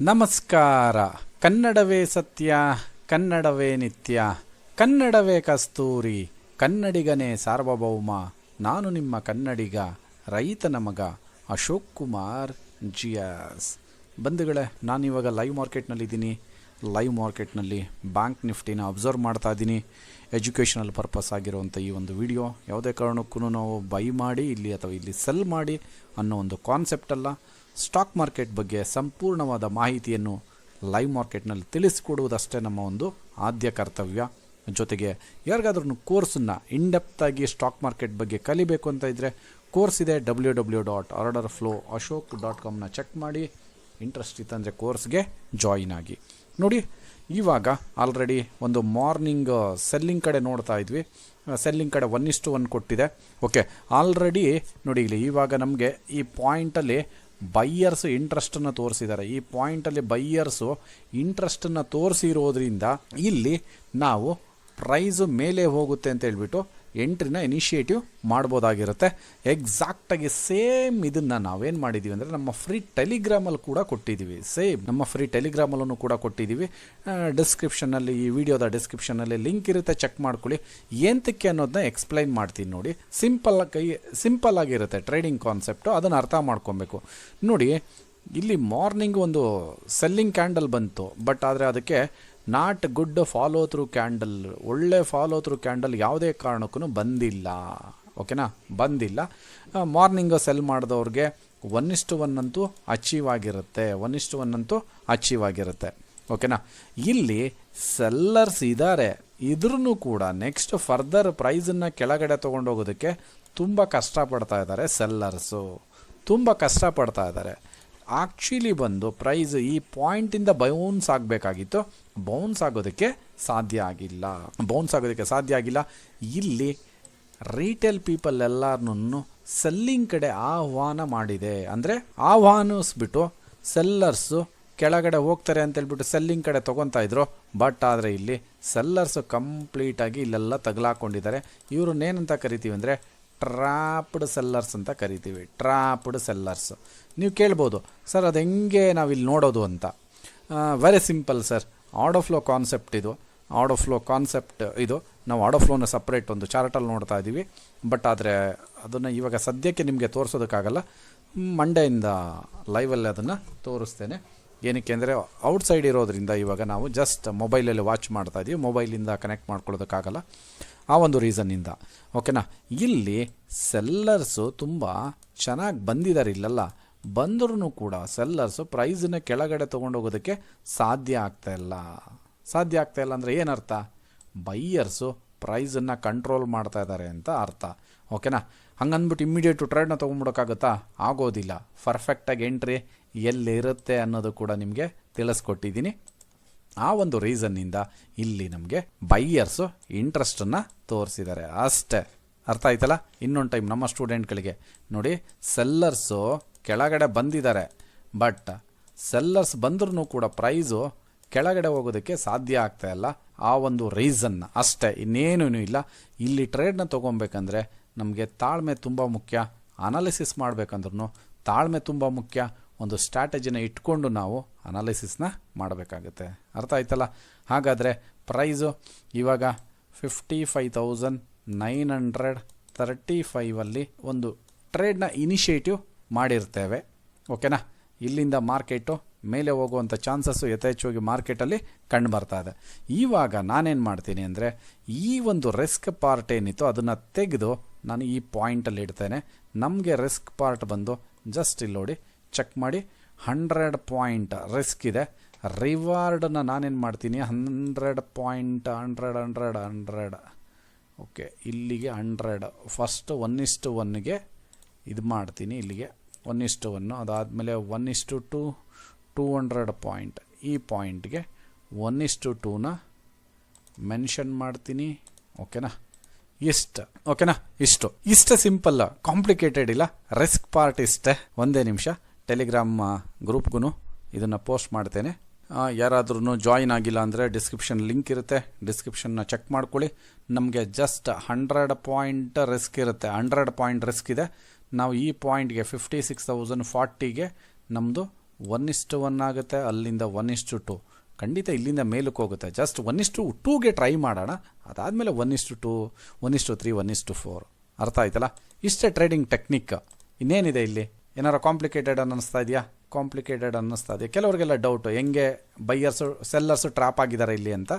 ನಮಸ್ಕಾರ. ಕನ್ನಡವೇ ಸತ್ಯ, ಕನ್ನಡವೇ ನಿತ್ಯ, ಕನ್ನಡವೇ ಕಸ್ತೂರಿ, ಕನ್ನಡಿಗನೇ ಸಾರ್ವಭೌಮ, ನಾನು ನಿಮ್ಮ ಕನ್ನಡಿಗ, ರೈತನ ಮಗ ಅಶೋಕ್ ಕುಮಾರ್ ಜಿಯಾಸ್. ಬಂಧುಗಳೇ ನಾನಿವಾಗ ಲೈವ್ ಮಾರ್ಕೆಟ್ನಲ್ಲಿದ್ದೀನಿ. ಲೈವ್ ಮಾರ್ಕೆಟ್ನಲ್ಲಿ ಬ್ಯಾಂಕ್ ನಿಫ್ಟಿನ ಅಬ್ಸರ್ವ್ ಮಾಡ್ತಾ ಇದ್ದೀನಿ. ಎಜುಕೇಷನಲ್ ಪರ್ಪಸ್ ಆಗಿರುವಂಥ ಈ ಒಂದು ವಿಡಿಯೋ, ಯಾವುದೇ ಕಾರಣಕ್ಕೂ ನಾವು ಬೈ ಮಾಡಿ, ಇಲ್ಲಿ ಅಥವಾ ಇಲ್ಲಿ ಸೆಲ್ ಮಾಡಿ ಅನ್ನೋ ಒಂದು ಕಾನ್ಸೆಪ್ಟ್ ಅಲ್ಲ. ಸ್ಟಾಕ್ ಮಾರ್ಕೆಟ್ ಬಗ್ಗೆ ಸಂಪೂರ್ಣವಾದ ಮಾಹಿತಿಯನ್ನು ಲೈವ್ ಮಾರ್ಕೆಟ್ನಲ್ಲಿ ತಿಳಿಸಿಕೊಡುವುದಷ್ಟೇ ನಮ್ಮ ಒಂದು ಆದ್ಯ ಕರ್ತವ್ಯ. ಜೊತೆಗೆ ಯಾರಿಗಾದ್ರೂ ಕೋರ್ಸನ್ನು ಇನ್ಡೆಪ್ತಾಗಿ ಸ್ಟಾಕ್ ಮಾರ್ಕೆಟ್ ಬಗ್ಗೆ ಕಲಿಬೇಕು ಅಂತ ಇದ್ದರೆ ಕೋರ್ಸ್ ಇದೆ W W dot order flow Ashok dot ಕಾಮ್ನ check ಮಾಡಿ. ಇಂಟ್ರೆಸ್ಟ್ ಇತ್ತಂದರೆ ಕೋರ್ಸ್ಗೆ ಜಾಯಿನ್ ಆಗಿ. ನೋಡಿ, ಇವಾಗ ಆಲ್ರೆಡಿ ಒಂದು ಮಾರ್ನಿಂಗ್ ಸೆಲ್ಲಿಂಗ್ ಕಡೆ ನೋಡ್ತಾ ಇದ್ವಿ. ಸೆಲ್ಲಿಂಗ್ ಕಡೆ ಒನ್ ಇಷ್ಟು ಒನ್ ಕೊಟ್ಟಿದೆ. ಓಕೆ ಆಲ್ರೆಡಿ ನೋಡಿ ಇಲ್ಲಿ ಇವಾಗ ನಮಗೆ ಈ ಪಾಯಿಂಟಲ್ಲಿ ಬೈಯರ್ಸ್ ಇಂಟ್ರೆಸ್ಟನ್ನು ತೋರಿಸಿದ್ದಾರೆ. ಈ ಪಾಯಿಂಟಲ್ಲಿ ಬೈಯರ್ಸು ಇಂಟ್ರೆಸ್ಟನ್ನು ತೋರಿಸಿರೋದ್ರಿಂದ ಇಲ್ಲಿ ನಾವು ಪ್ರೈಸು ಮೇಲೆ ಹೋಗುತ್ತೆ ಅಂತ ಹೇಳ್ಬಿಟ್ಟು ಎಂಟ್ರಿನ ಇನಿಷಿಯೇಟಿವ್ ಮಾಡ್ಬೋದಾಗಿರುತ್ತೆ. ಎಕ್ಸಾಕ್ಟಾಗಿ ಸೇಮ್ ಇದನ್ನು ನಾವೇನು ಮಾಡಿದ್ದೀವಿ ಅಂದರೆ ನಮ್ಮ ಫ್ರೀ ಟೆಲಿಗ್ರಾಮಲ್ಲಿ ಕೂಡ ಕೊಟ್ಟಿದ್ದೀವಿ ಸೇಮ್ ನಮ್ಮ ಫ್ರೀ ಟೆಲಿಗ್ರಾಮಲ್ಲೂ ಕೂಡ ಕೊಟ್ಟಿದ್ದೀವಿ ಡಿಸ್ಕ್ರಿಪ್ಷನಲ್ಲಿ ಈ ವಿಡಿಯೋದ ಡಿಸ್ಕ್ರಿಪ್ಷನಲ್ಲಿ ಲಿಂಕ್ ಇರುತ್ತೆ ಚೆಕ್ ಮಾಡ್ಕೊಳ್ಳಿ. ಏಂತಕ್ಕೆ ಅನ್ನೋದನ್ನ ಎಕ್ಸ್ಪ್ಲೈನ್ ಮಾಡ್ತೀನಿ ನೋಡಿ. ಸಿಂಪಲ್ ಕೈ ಸಿಂಪಲ್ ಆಗಿರುತ್ತೆ ಟ್ರೇಡಿಂಗ್ ಕಾನ್ಸೆಪ್ಟು ಅದನ್ನು ಅರ್ಥ ಮಾಡ್ಕೊಬೇಕು. ನೋಡಿ, ಇಲ್ಲಿ ಮಾರ್ನಿಂಗ್ ಒಂದು ಸೆಲ್ಲಿಂಗ್ ಕ್ಯಾಂಡಲ್ ಬಂತು. ಬಟ್ ಆದರೆ ಅದಕ್ಕೆ not good follow through candle ಒಳ್ಳೆ ಫಾಲೋ ಥ್ರೂ ಕ್ಯಾಂಡಲ್ ಯಾವುದೇ ಕಾರಣಕ್ಕೂ ಬಂದಿಲ್ಲ. ಓಕೆನಾ ಬಂದಿಲ್ಲ. ಮಾರ್ನಿಂಗ್ ಸೆಲ್ ಮಾಡಿದವ್ರಿಗೆ ಒನ್ ಇಷ್ಟು ಒನ್ ಅಂತೂ ಅಚೀವ್ ಆಗಿರುತ್ತೆ. ಒನ್ ಇಷ್ಟು ಒನ್ ಅಂತೂ ಅಚೀವ್ ಆಗಿರುತ್ತೆ. ಓಕೆನಾ ಇಲ್ಲಿ ಸೆಲ್ಲರ್ಸ್ ಇದ್ದಾರೆ ಇದ್ರೂ ಕೂಡ ನೆಕ್ಸ್ಟ್ ಫರ್ದರ್ ಪ್ರೈಸನ್ನು ಕೆಳಗಡೆ ತೊಗೊಂಡೋಗೋದಕ್ಕೆ ತುಂಬ ಕಷ್ಟಪಡ್ತಾ ಇದ್ದಾರೆ ಸೆಲ್ಲರ್ಸು ತುಂಬ ಕಷ್ಟಪಡ್ತಾ ಇದ್ದಾರೆ ಆ್ಯಕ್ಚುಲಿ ಬಂದು ಪ್ರೈಸ್ ಈ ಪಾಯಿಂಟಿಂದ ಬೌನ್ಸ್ ಆಗಬೇಕಾಗಿತ್ತು. ಬೌನ್ಸ್ ಆಗೋದಕ್ಕೆ ಸಾಧ್ಯ ಆಗಿಲ್ಲ. ಬೌನ್ಸ್ ಆಗೋದಕ್ಕೆ ಸಾಧ್ಯ ಆಗಿಲ್ಲ. ಇಲ್ಲಿ ರೀಟೇಲ್ ಪೀಪಲ್ ಎಲ್ಲರನ್ನೂ ಸೆಲ್ಲಿಂಗ್ ಕಡೆ ಆಹ್ವಾನ ಮಾಡಿದೆ. ಅಂದರೆ ಆಹ್ವಾನಿಸ್ಬಿಟ್ಟು ಸೆಲ್ಲರ್ಸು ಕೆಳಗಡೆ ಹೋಗ್ತಾರೆ ಅಂತ ಹೇಳ್ಬಿಟ್ಟು ಸೆಲ್ಲಿಂಗ್ ಕಡೆ ತೊಗೊತಾ ಇದ್ರು. ಬಟ್ ಆದರೆ ಇಲ್ಲಿ ಸೆಲ್ಲರ್ಸು ಕಂಪ್ಲೀಟಾಗಿ ಇಲ್ಲೆಲ್ಲ ತಗಲಾಕೊಂಡಿದ್ದಾರೆ. ಇವ್ರನ್ನೇನಂತ ಕರಿತೀವಿ ಅಂದರೆ ಟ್ರಾಪ್ಡ್ ಸೆಲ್ಲರ್ಸ್ ಅಂತ ಕರಿತೀವಿ. ಟ್ರಾಪ್ಡ್ ಸೆಲ್ಲರ್ಸ್ ನೀವು ಕೇಳ್ಬೋದು, ಸರ್, ಅದು ಹೆಂಗೆ ನಾವಿಲ್ಲಿ ನೋಡೋದು ಅಂತ? Very simple sir order flow concept ಇದು. ಆರ್ಡೋ ಫ್ಲೋ ಕಾನ್ಸೆಪ್ಟ್ ಇದು. ನಾವು ಆರ್ಡೋ ಫ್ಲೋನ ಸಪ್ರೇಟ್ ಒಂದು ಚಾರ್ಟಲ್ಲಿ ನೋಡ್ತಾ ಇದ್ದೀವಿ ಬಟ್ ಆದರೆ ಅದನ್ನು ಇವಾಗ ಸದ್ಯಕ್ಕೆ ನಿಮಗೆ ತೋರಿಸೋದಕ್ಕಾಗಲ್ಲ. ಮಂಡೆಯಿಂದ ಲೈವಲ್ಲಿ ಅದನ್ನು ತೋರಿಸ್ತೇನೆ. ಏನಕ್ಕೆ ಅಂದರೆ ಔಟ್ಸೈಡ್ ಇರೋದ್ರಿಂದ ಇವಾಗ ನಾವು ಜಸ್ಟ್ ಮೊಬೈಲಲ್ಲಿ ವಾಚ್ ಮಾಡ್ತಾ ಇದ್ದೀವಿ ಮೊಬೈಲಿಂದ ಕನೆಕ್ಟ್ ಮಾಡ್ಕೊಳ್ಳೋದಕ್ಕಾಗಲ್ಲ. ಆ ಒಂದು ರೀಸನ್ನಿಂದ ಓಕೆನಾ ಇಲ್ಲಿ ಸೆಲ್ಲರ್ಸು ತುಂಬ ಚೆನ್ನಾಗಿ ಬಂದಿದ್ದಾರೆ ಇಲ್ಲೆಲ್ಲ. ಬಂದ್ರೂ ಕೂಡ ಸೆಲ್ಲರ್ಸು ಪ್ರೈಸನ್ನ ಕೆಳಗಡೆ ತೊಗೊಂಡೋಗೋದಕ್ಕೆ ಸಾಧ್ಯ ಆಗ್ತಾ ಇಲ್ಲ. ಸಾಧ್ಯ ಆಗ್ತಾ ಇಲ್ಲ ಅಂದರೆ ಏನರ್ಥ? ಬೈಯರ್ಸು ಪ್ರೈಸನ್ನು ಕಂಟ್ರೋಲ್ ಮಾಡ್ತಾ ಇದ್ದಾರೆ ಅಂತ ಅರ್ಥ. ಓಕೆನಾ ಹಂಗಂದ್ಬಿಟ್ಟು ಇಮ್ಮಿಡಿಯೇಟು ಟ್ರೇಡ್ನ ತೊಗೊಂಬಿಡೋಕ್ಕಾಗುತ್ತಾ ಆಗೋದಿಲ್ಲ. ಪರ್ಫೆಕ್ಟಾಗಿ ಎಂಟ್ರಿ ಎಲ್ಲಿರುತ್ತೆ ಅನ್ನೋದು ಕೂಡ ನಿಮಗೆ ತಿಳಿಸ್ಕೊಟ್ಟಿದ್ದೀನಿ. ಆ ಒಂದು ರೀಸನ್ನಿಂದ ಇಲ್ಲಿ ನಮಗೆ ಬೈಯರ್ಸು ಇಂಟ್ರೆಸ್ಟನ್ನು ತೋರಿಸಿದ್ದಾರೆ. ಅಷ್ಟೇ. ಅರ್ಥ ಆಯ್ತಲ್ಲ? ಇನ್ನೊಂದು ಟೈಮ್ ನಮ್ಮ ಸ್ಟೂಡೆಂಟ್ಗಳಿಗೆ ನೋಡಿ ಸೆಲ್ಲರ್ಸು ಕೆಳಗಡೆ ಬಂದಿದ್ದಾರೆ. ಬಟ್ ಸೆಲ್ಲರ್ಸ್ ಬಂದ್ರೂ ಕೂಡ ಪ್ರೈಸು ಕೆಳಗಡೆ ಹೋಗೋದಕ್ಕೆ ಸಾಧ್ಯ ಆಗ್ತಾ ಇಲ್ಲ. ಆ ಒಂದು ರೀಸನ್ ಅಷ್ಟೇ. ಇನ್ನೇನೂ ಇಲ್ಲ. ಇಲ್ಲಿ ಟ್ರೇಡ್ನ ತೊಗೊಬೇಕಂದ್ರೆ ನಮಗೆ ತಾಳ್ಮೆ ತುಂಬ ಮುಖ್ಯ. ಅನಾಲಿಸಿಸ್ ಮಾಡಬೇಕಂದ್ರೂ ತಾಳ್ಮೆ ತುಂಬ ಮುಖ್ಯ. ಒಂದು ಸ್ಟ್ರಾಟಜಿನ ಇಟ್ಕೊಂಡು ನಾವು ಅನಾಲಿಸಿಸ್ನ ಮಾಡಬೇಕಾಗುತ್ತೆ. ಅರ್ಥ ಆಯ್ತಲ್ಲ? ಹಾಗಾದರೆ ಪ್ರೈಸು ಇವಾಗ fifty five thousand nine hundred thirty ಫೈವಲ್ಲಿ ಒಂದು ಟ್ರೇಡ್ನ ಇನಿಷಿಯೇಟಿವ್ ಮಾಡಿರ್ತೇವೆ. ಓಕೆನಾ? ಇಲ್ಲಿಂದ ಮಾರ್ಕೆಟು, ಮೇಲೆ ಹೋಗುವಂಥ ಚಾನ್ಸಸ್ಸು ಯಥೇಚ್ಛವಾಗಿ ಮಾರ್ಕೆಟಲ್ಲಿ ಕಂಡು ಬರ್ತಾ ಇದೆ. ಇವಾಗ ನಾನೇನು ಮಾಡ್ತೀನಿ ಅಂದರೆ, ಈ ಒಂದು ರಿಸ್ಕ್ ಪಾರ್ಟ್ ಏನಿತ್ತು ಅದನ್ನು ತೆಗೆದು ನಾನು ಈ ಪಾಯಿಂಟಲ್ಲಿ ಇಡ್ತೇನೆ. ನಮಗೆ ರಿಸ್ಕ್ ಪಾರ್ಟ್ ಬಂದು ಜಸ್ಟ್ ಇಲ್ಲಿ ನೋಡಿ ಚೆಕ್ ಮಾಡಿ. ಹಂಡ್ರೆಡ್ ಪಾಯಿಂಟ್ ರಿಸ್ಕ್ ಇದೆ. ರಿವಾರ್ಡನ್ನ ನಾನೇನು ಮಾಡ್ತೀನಿ? Hundred point hundred hundred hundred okay ಇಲ್ಲಿಗೆ hundred first one is to ಒನ್ಗೆ ಇದು ಮಾಡ್ತೀನಿ ಇಲ್ಲಿಗೆ. ಒನ್ ಇಸ್ಟು ಒನ್ನು ಅದಾದಮೇಲೆ one is to to two hundred point ಈ ಪಾಯಿಂಟ್ಗೆ ಒನ್ ಇಸ್ಟು ಟೂನ ಮೆನ್ಷನ್ ಮಾಡ್ತೀನಿ. ಓಕೆನಾ ಇಷ್ಟು. ಓಕೆನಾ ಇಷ್ಟು. ಇಷ್ಟು ಸಿಂಪಲ್ ಕಾಂಪ್ಲಿಕೇಟೆಡ್ ಇಲ್ಲ. ರಿಸ್ಕ್ ಪಾರ್ಟ್ ಇಷ್ಟೇ. ಒಂದೇ ನಿಮಿಷ. ಟೆಲಿಗ್ರಾಮ್ ಗ್ರೂಪ್ಗೂ ಇದನ್ನು ಪೋಸ್ಟ್ ಮಾಡ್ತೇನೆ. ಯಾರಾದ್ರೂ ಜಾಯಿನ್ ಆಗಿಲ್ಲ ಅಂದರೆ ಡಿಸ್ಕ್ರಿಪ್ಷನ್ ಲಿಂಕ್ ಇರುತ್ತೆ. ಡಿಸ್ಕ್ರಿಪ್ಷನ್ನ ಚೆಕ್ ಮಾಡ್ಕೊಳ್ಳಿ. ನಮಗೆ ಜಸ್ಟ್ ಹಂಡ್ರೆಡ್ ಪಾಯಿಂಟ್ ರಿಸ್ಕ್ ಇರುತ್ತೆ. ಹಂಡ್ರೆಡ್ ಪಾಯಿಂಟ್ ರಿಸ್ಕ್ ಇದೆ. ನಾವು ಈ ಪಾಯಿಂಟ್ಗೆ ಫಿಫ್ಟಿ ಸಿಕ್ಸ್ ತೌಸಂಡ್ ಫಾರ್ಟಿಗೆ ನಮ್ಮದು ಒನ್ ಇಷ್ಟು ಒನ್ ಆಗುತ್ತೆ. ಅಲ್ಲಿಂದ ಒನ್ ಇಷ್ಟು ಟು ಖಂಡಿತ ಇಲ್ಲಿಂದ ಮೇಲಕ್ಕೆ ಹೋಗುತ್ತೆ. ಜಸ್ಟ್ ಒನ್ ಇಷ್ಟು ಟೂಗೆ ಟ್ರೈ ಮಾಡೋಣ. ಅದಾದಮೇಲೆ ಒನ್ ಇಷ್ಟು ಟು ಒನ್ ಇಷ್ಟು ತ್ರೀ, ಒನ್ ಇಷ್ಟು ಫೋರ್. ಅರ್ಥ ಆಯ್ತಲ್ಲ? ಇಷ್ಟೇ ಟ್ರೇಡಿಂಗ್ ಟೆಕ್ನಿಕ್ ಇನ್ನೇನಿದೆ ಇಲ್ಲಿ? ಏನಾರು ಕಾಂಪ್ಲಿಕೇಟೆಡ್ ಅನ್ನಿಸ್ತಾ ಇದೆಯಾ? ಕಾಂಪ್ಲಿಕೇಟೆಡ್ ಅನ್ನಿಸ್ತಾ ಇದೆಯಾ? ಕೆಲವರಿಗೆಲ್ಲ ಡೌಟು ಹೆಂಗೆ ಬೈಯರ್ಸು ಸೆಲ್ಲರ್ಸು ಟ್ರಾಪ್ ಆಗಿದ್ದಾರೆ ಇಲ್ಲಿ ಅಂತ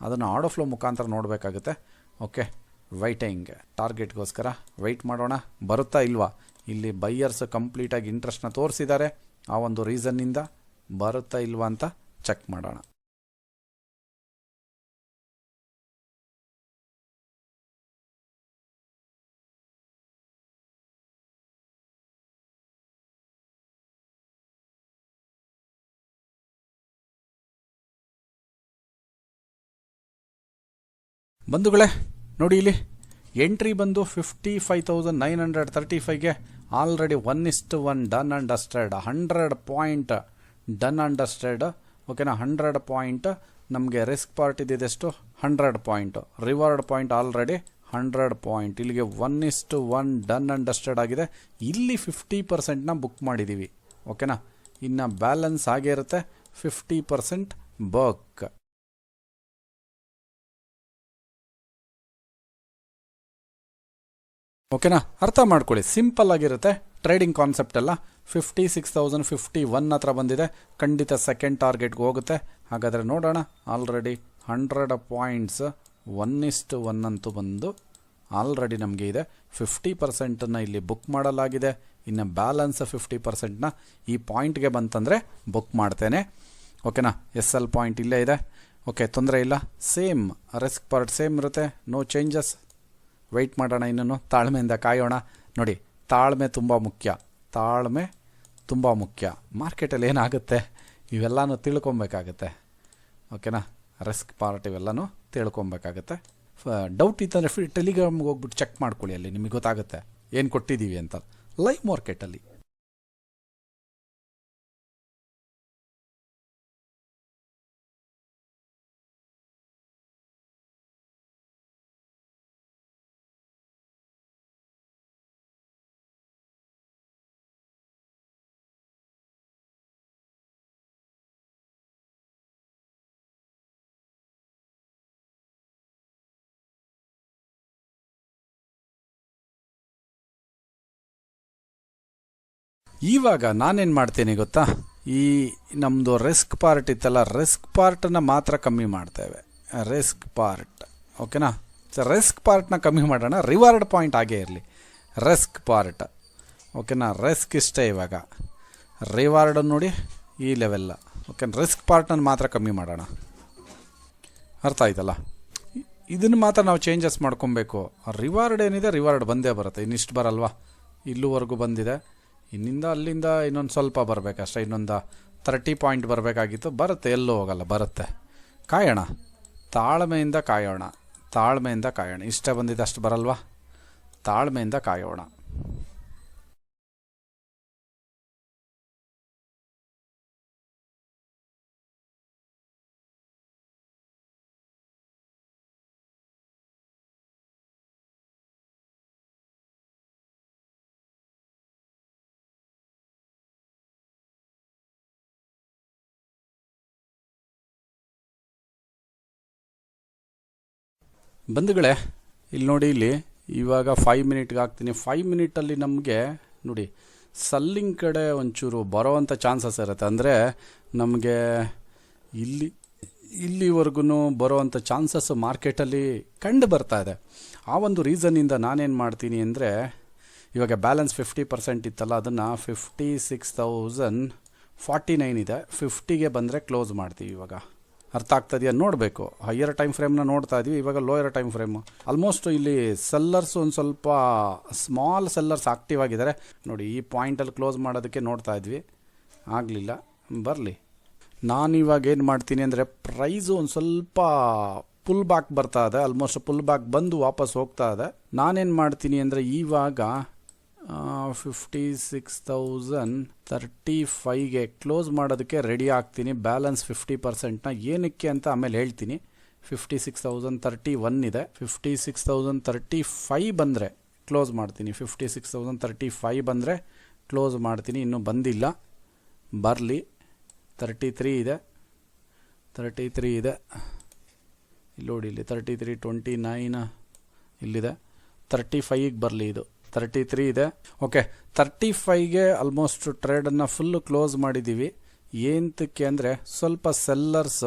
ಅದನ್ನು ಆಡೋ ಫ್ಲೋ ಮುಖಾಂತರ ನೋಡಬೇಕಾಗುತ್ತೆ. ಓಕೆ ವೈಟಿಂಗ್ ಟಾರ್ಗೆಟ್ಗೋಸ್ಕರ ವೆಯ್ಟ್ ಮಾಡೋಣ. ಬರುತ್ತಾ ಇಲ್ವಾ? ಇಲ್ಲಿ ಬೈಯರ್ಸ್ ಕಂಪ್ಲೀಟಾಗಿ ಇಂಟ್ರೆಸ್ಟ್ನ ತೋರಿಸಿದ್ದಾರೆ. ಆ ಒಂದು ರೀಸನ್ನಿಂದ ಬರುತ್ತಾ ಇಲ್ವಾ ಅಂತ ಚೆಕ್ ಮಾಡೋಣ. ಬಂಧುಗಳೇ, ನೋಡಿ ಇಲ್ಲಿ, ಎಂಟ್ರಿ ಬಂದು fifty five thousand nine hundred thirty ಫೈವ್ಗೆ already one ಇಸ್ಟ್ one done dusted hundred point done dusted ಓಕೆನಾ ಹಂಡ್ರೆಡ್ ಪಾಯಿಂಟ್ ನಮಗೆ risk part ಇದ್ದಿದ್ದೆಷ್ಟು hundred point reward point already hundred point ಇಲ್ಲಿಗೆ ಒನ್ ಇಸ್ಟು ಒನ್ ಡನ್ ಡಸ್ಟೆಡ್ ಆಗಿದೆ. ಇಲ್ಲಿ fifty ಪರ್ಸೆಂಟ್ನ book ಮಾಡಿದ್ದೀವಿ ಓಕೆನಾ ಇನ್ನು balance ಆಗೇ ಇರುತ್ತೆ ಫಿಫ್ಟಿ ಪರ್ಸೆಂಟ್ ಬಕ್ ಓಕೆನಾ? ಅರ್ಥ ಮಾಡ್ಕೊಳ್ಳಿ. ಸಿಂಪಲ್ ಆಗಿರುತ್ತೆ. ಟ್ರೇಡಿಂಗ್ ಕಾನ್ಸೆಪ್ಟ್ ಎಲ್ಲ fifty six thousand fifty one ಹತ್ರ ಬಂದಿದೆ. ಖಂಡಿತ ಸೆಕೆಂಡ್ ಟಾರ್ಗೆಟ್ಗೆ ಹೋಗುತ್ತೆ. ಹಾಗಾದರೆ ನೋಡೋಣ. ಆಲ್ರೆಡಿ ಹಂಡ್ರೆಡ್ ಪಾಯಿಂಟ್ಸ್ ಒನ್ ಇಷ್ಟು ಒನ್ ಅಂತೂ ಬಂದು ಆಲ್ರೆಡಿ ನಮಗೆ ಇದೆ. ಫಿಫ್ಟಿ ಪರ್ಸೆಂಟನ್ನು ಇಲ್ಲಿ ಬುಕ್ ಮಾಡಲಾಗಿದೆ. ಇನ್ನು ಬ್ಯಾಲೆನ್ಸ್ ಫಿಫ್ಟಿ ಪರ್ಸೆಂಟ್ನ ಈ ಪಾಯಿಂಟ್ಗೆ ಬಂತಂದರೆ ಬುಕ್ ಮಾಡ್ತೇನೆ. ಓಕೆನಾ? ಎಸ್ ಎಲ್ ಪಾಯಿಂಟ್ ಇಲ್ಲೇ ಇದೆ. ಓಕೆ, ತೊಂದರೆ ಇಲ್ಲ. ಸೇಮ್ ರಿಸ್ಕ್ ಪರ್ಟ್ ಸೇಮ್ ಇರುತ್ತೆ. ನೋ ಚೇಂಜಸ್ ವೆಯ್ಟ್ ಮಾಡೋಣ ಇನ್ನೂ ತಾಳ್ಮೆಯಿಂದ ಕಾಯೋಣ. ನೋಡಿ, ತಾಳ್ಮೆ ತುಂಬ ಮುಖ್ಯ. ತಾಳ್ಮೆ ತುಂಬ ಮುಖ್ಯ. ಮಾರ್ಕೆಟಲ್ಲಿ ಏನಾಗುತ್ತೆ? ಇವೆಲ್ಲನೂ ತಿಳ್ಕೊಬೇಕಾಗತ್ತೆ. ಓಕೆನಾ ರಿಸ್ಕ್ ಪಾರ್ಟ್ ಇವೆಲ್ಲನೂ ತಿಳ್ಕೊಬೇಕಾಗತ್ತೆ. ಡೌಟ್ ಇತ್ತಂದರೆ ಫ್ರೀ ಟೆಲಿಗ್ರಾಮ್ಗೆ ಹೋಗ್ಬಿಟ್ಟು ಚೆಕ್ ಮಾಡ್ಕೊಳ್ಳಿ ಅಲ್ಲಿ. ನಿಮಗೆ ಗೊತ್ತಾಗುತ್ತೆ. ಏನು ಕೊಟ್ಟಿದ್ದೀವಿ ಅಂತ. ಲೈವ್ ಮಾರ್ಕೆಟಲ್ಲಿ ಇವಾಗ ನಾನೇನು ಮಾಡ್ತೀನಿ ಗೊತ್ತಾ? ಈ ನಮ್ಮದು ರಿಸ್ಕ್ ಪಾರ್ಟ್ ಇತ್ತಲ್ಲ ರಿಸ್ಕ್ ಪಾರ್ಟನ್ನು ಮಾತ್ರ ಕಮ್ಮಿ ಮಾಡ್ತೇವೆ. ರಿಸ್ಕ್ ಪಾರ್ಟ್ ಓಕೆನಾ ರಿಸ್ಕ್ ಪಾರ್ಟ್ನ ಕಮ್ಮಿ ಮಾಡೋಣ ರಿವಾರ್ಡ್ ಪಾಯಿಂಟ್ ಆಗೇ ಇರಲಿ. ರಿಸ್ಕ್ ಪಾರ್ಟ್ ಓಕೆನಾ ರಿಸ್ಕ್ ಇಷ್ಟೇ ಇವಾಗ. ರಿವಾರ್ಡ್ ನೋಡಿ ಈ ಲೆವೆಲ್ಲ ಓಕೆ ರಿಸ್ಕ್ ಪಾರ್ಟ್ನ ಮಾತ್ರ ಕಮ್ಮಿ ಮಾಡೋಣ. ಅರ್ಥ ಆಯ್ತಲ್ಲ? ಇದನ್ನು ಮಾತ್ರ ನಾವು ಚೇಂಜಸ್ ಮಾಡ್ಕೊಬೇಕು. ರಿವಾರ್ಡ್ ಏನಿದೆ ರಿವಾರ್ಡ್ ಬಂದೇ ಬರುತ್ತೆ. ಇನ್ನಿಷ್ಟು ಬರಲ್ವಾ? ಇಲ್ಲೂವರೆಗೂ ಬಂದಿದೆ. ಇನ್ನಿಂದ ಅಲ್ಲಿಂದ ಇನ್ನೊಂದು ಸ್ವಲ್ಪ ಬರಬೇಕಷ್ಟೇ, ಇನ್ನೊಂದು ತರ್ಟಿ ಪಾಯಿಂಟ್ ಬರಬೇಕಾಗಿತ್ತು. ಬರುತ್ತೆ, ಎಲ್ಲೂ ಹೋಗಲ್ಲ, ಬರುತ್ತೆ. ಕಾಯೋಣ. ತಾಳ್ಮೆಯಿಂದ ಕಾಯೋಣ. ತಾಳ್ಮೆಯಿಂದ ಕಾಯೋಣ. ಇಷ್ಟ ಬಂದಿದ್ದಷ್ಟು ಬರಲ್ವಾ? ತಾಳ್ಮೆಯಿಂದ ಕಾಯೋಣ. ಬಂಧುಗಳೇ, ಇಲ್ಲಿ ನೋಡಿ, ಇಲ್ಲಿ ಇವಾಗ ಫೈವ್ ಮಿನಿಟ್ಗೆ ಹಾಕ್ತೀನಿ. ಫೈವ್ ಮಿನಿಟಲ್ಲಿ ನಮಗೆ ನೋಡಿ ಸಲ್ಲಿಂಗ್ ಕಡೆ ಒಂಚೂರು ಬರೋವಂಥ ಚಾನ್ಸಸ್ ಇರುತ್ತೆ. ಅಂದರೆ ನಮಗೆ ಇಲ್ಲಿ ಇಲ್ಲಿವರೆಗೂ ಬರೋವಂಥ ಚಾನ್ಸಸ್ ಮಾರ್ಕೆಟಲ್ಲಿ ಕಂಡು ಬರ್ತಾ ಇದೆ. ಆ ಒಂದು ರೀಸನ್ನಿಂದ ನಾನೇನು ಮಾಡ್ತೀನಿ ಅಂದರೆ, ಇವಾಗ ಬ್ಯಾಲೆನ್ಸ್ ಫಿಫ್ಟಿ ಪರ್ಸೆಂಟ್ ಇತ್ತಲ್ಲ, ಅದನ್ನು fifty six thousand forty nine ಇದೆ ಫಿಫ್ಟಿಗೆ ಬಂದರೆ ಕ್ಲೋಸ್ ಮಾಡ್ತೀವಿ ಇವಾಗ. ಅರ್ಥ ಆಗ್ತದೆಯಾ ನೋಡಬೇಕು. ಹೈಯರ್ ಟೈಮ್ ಫ್ರೇಮ್ನ ನೋಡ್ತಾ ಇದೀವಿ, ಇವಾಗ ಲೋಯರ್ ಟೈಮ್ ಫ್ರೇಮು. ಆಲ್ಮೋಸ್ಟ್ ಇಲ್ಲಿ ಸೆಲ್ಲರ್ಸ್ ಒಂದು ಸ್ವಲ್ಪ ಸ್ಮಾಲ್ ಸೆಲ್ಲರ್ಸ್ ಆಕ್ಟಿವ್ ಆಗಿದ್ದಾರೆ. ನೋಡಿ, ಈ ಪಾಯಿಂಟಲ್ಲಿ ಕ್ಲೋಸ್ ಮಾಡೋದಕ್ಕೆ ನೋಡ್ತಾ ಇದ್ವಿ. ಆಗಲಿಲ್ಲ. ಬರಲಿ. ನಾನು ಇವಾಗ ಏನು ಮಾಡ್ತೀನಿ ಅಂದರೆ, ಪ್ರೈಸು ಒಂದು ಸ್ವಲ್ಪ ಪುಲ್ ಬ್ಯಾಕ್ ಬರ್ತಾ ಇದೆ. ಆಲ್ಮೋಸ್ಟ್ ಪುಲ್ ಬ್ಯಾಕ್ ಬಂದು ವಾಪಸ್ ಹೋಗ್ತಾ ಇದೆ. ನಾನೇನು ಮಾಡ್ತೀನಿ ಅಂದರೆ, ಇವಾಗ ಫಿಫ್ಟಿ ಸಿಕ್ಸ್ ತೌಸಂಡ್ ತರ್ಟಿ ಫೈವ್ಗೆ ಕ್ಲೋಸ್ ಮಾಡೋದಕ್ಕೆ ರೆಡಿ ಆಗ್ತೀನಿ. ಬ್ಯಾಲೆನ್ಸ್ ಫಿಫ್ಟಿ ಪರ್ಸೆಂಟ್ನ ಏನಕ್ಕೆ ಅಂತ ಆಮೇಲೆ ಹೇಳ್ತೀನಿ. Fifty six thousand thirty one ಇದೆ. Fifty six thousand thirty five ಬಂದರೆ ಕ್ಲೋಸ್ ಮಾಡ್ತೀನಿ. Fifty six thousand thirty five ಬಂದರೆ ಕ್ಲೋಸ್ ಮಾಡ್ತೀನಿ. ಇನ್ನೂ ಬಂದಿಲ್ಲ. ಬರಲಿ. ತರ್ಟಿ ತ್ರೀ ಇದೆ. ತರ್ಟಿ ತ್ರೀ ಇದೆ. ಇಲ್ಲಿ ನೋಡಿ ಇಲ್ಲಿ. ತರ್ಟಿ ತ್ರೀ ಟ್ವೆಂಟಿ ನೈನ್ ಇಲ್ಲಿದೆ. ತರ್ಟಿ ಫೈಗೆ ಬರಲಿ ಇದು. ತರ್ಟಿ ತ್ರೀ ಇದೆ ಓಕೆ ತರ್ಟಿ ಫೈವ್ಗೆ ಆಲ್ಮೋಸ್ಟ್ ಟ್ರೇಡನ್ನು ಫುಲ್ಲು ಕ್ಲೋಸ್ ಮಾಡಿದ್ದೀವಿ ಏನಕ್ಕೆ ಅಂದರೆ ಸ್ವಲ್ಪ ಸೆಲ್ಲರ್ಸ್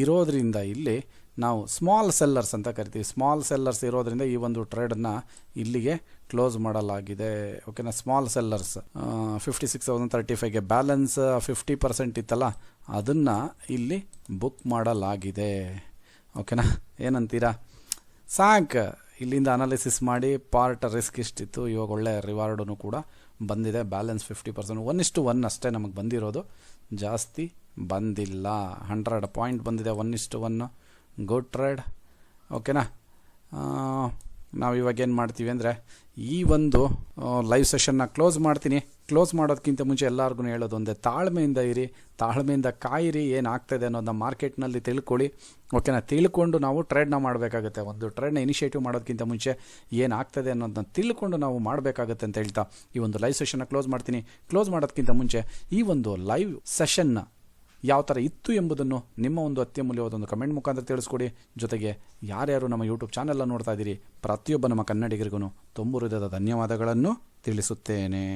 ಇರೋದ್ರಿಂದ ಇಲ್ಲಿ ನಾವು ಸ್ಮಾಲ್ ಸೆಲ್ಲರ್ಸ್ ಅಂತ ಕರಿತೀವಿ. ಸ್ಮಾಲ್ ಸೆಲ್ಲರ್ಸ್ ಇರೋದ್ರಿಂದ ಈ ಒಂದು ಟ್ರೇಡನ್ನು ಇಲ್ಲಿಗೆ ಕ್ಲೋಸ್ ಮಾಡಲಾಗಿದೆ. Okay small sellers fifty six thousand thirty ಫೈವ್ಗೆ balance fifty percent ಇತ್ತಲ್ಲ, ಅದನ್ನು ಇಲ್ಲಿ ಬುಕ್ ಮಾಡಲಾಗಿದೆ. ಓಕೆನಾ ಏನಂತೀರಾ? ಸಾಕು ಇಲ್ಲಿಂದ ಅನಾಲಿಸಿಸ್ ಮಾಡಿ ಪಾರ್ಟ್ ರಿಸ್ಕ್ ಇಷ್ಟಿತ್ತು. ಇವಾಗ ಒಳ್ಳೆ ರಿವಾರ್ಡೂ ಕೂಡ ಬಂದಿದೆ. Balance fifty percent one is to one ಅಷ್ಟೇ ನಮಗೆ ಬಂದಿರೋದು. ಜಾಸ್ತಿ ಬಂದಿಲ್ಲ. ಹಂಡ್ರೆಡ್ ಪಾಯಿಂಟ್ ಬಂದಿದೆ. One is to one good trade ಓಕೆನಾ ನಾವು ಇವಾಗ ಏನು ಮಾಡ್ತೀವಿ ಅಂದರೆ ಈ ಒಂದು ಲೈವ್ ಸೆಷನ್ನ ಕ್ಲೋಸ್ ಮಾಡ್ತೀನಿ. ಕ್ಲೋಸ್ ಮಾಡೋದಕ್ಕಿಂತ ಮುಂಚೆ ಎಲ್ಲರಿಗೂ ಹೇಳೋದು ಒಂದೇ, ತಾಳ್ಮೆಯಿಂದ ಇರಿ, ತಾಳ್ಮೆಯಿಂದ ಕಾಯಿರಿ, ಏನಾಗ್ತದೆ ಅನ್ನೋದನ್ನ ಮಾರ್ಕೆಟ್ನಲ್ಲಿ ತಿಳ್ಕೊಳ್ಳಿ. ಓಕೆನಾ ತಿಳ್ಕೊಂಡು ನಾವು ಟ್ರೇಡ್ನ ಮಾಡಬೇಕಾಗುತ್ತೆ. ಒಂದು ಟ್ರೇಡ್ನ ಇನಿಷಿಯೇಟಿವ್ ಮಾಡೋದಕ್ಕಿಂತ ಮುಂಚೆ ಏನಾಗ್ತದೆ ಅನ್ನೋದನ್ನ ತಿಳ್ಕೊಂಡು ನಾವು ಮಾಡಬೇಕಾಗುತ್ತೆ ಅಂತ ಹೇಳ್ತಾ ಈ ಒಂದು ಲೈವ್ ಸೆಷನ್ನ ಕ್ಲೋಸ್ ಮಾಡ್ತೀನಿ. ಕ್ಲೋಸ್ ಮಾಡೋದಕ್ಕಿಂತ ಮುಂಚೆ ಈ ಒಂದು ಲೈವ್ ಸೆಷನ್ನ ಯಾವ ಥರ ಇತ್ತು ಎಂಬುದನ್ನು ನಿಮ್ಮ ಒಂದು ಅತ್ಯಮೂಲ್ಯವಾದ ಒಂದು ಕಮೆಂಟ್ ಮುಖಾಂತರ ತಿಳಿಸ್ಕೊಡಿ. ಜೊತೆಗೆ ಯಾರ್ಯಾರು ನಮ್ಮ ಯೂಟ್ಯೂಬ್ ಚಾನೆಲ್ನ ನೋಡ್ತಾ ಇದ್ದೀರಿ, ಪ್ರತಿಯೊಬ್ಬ ನಮ್ಮ ಕನ್ನಡಿಗರಿಗೂ ತುಂಬ ಹೃದಯದ ಧನ್ಯವಾದಗಳನ್ನು ತಿಳಿಸುತ್ತೇನೆ.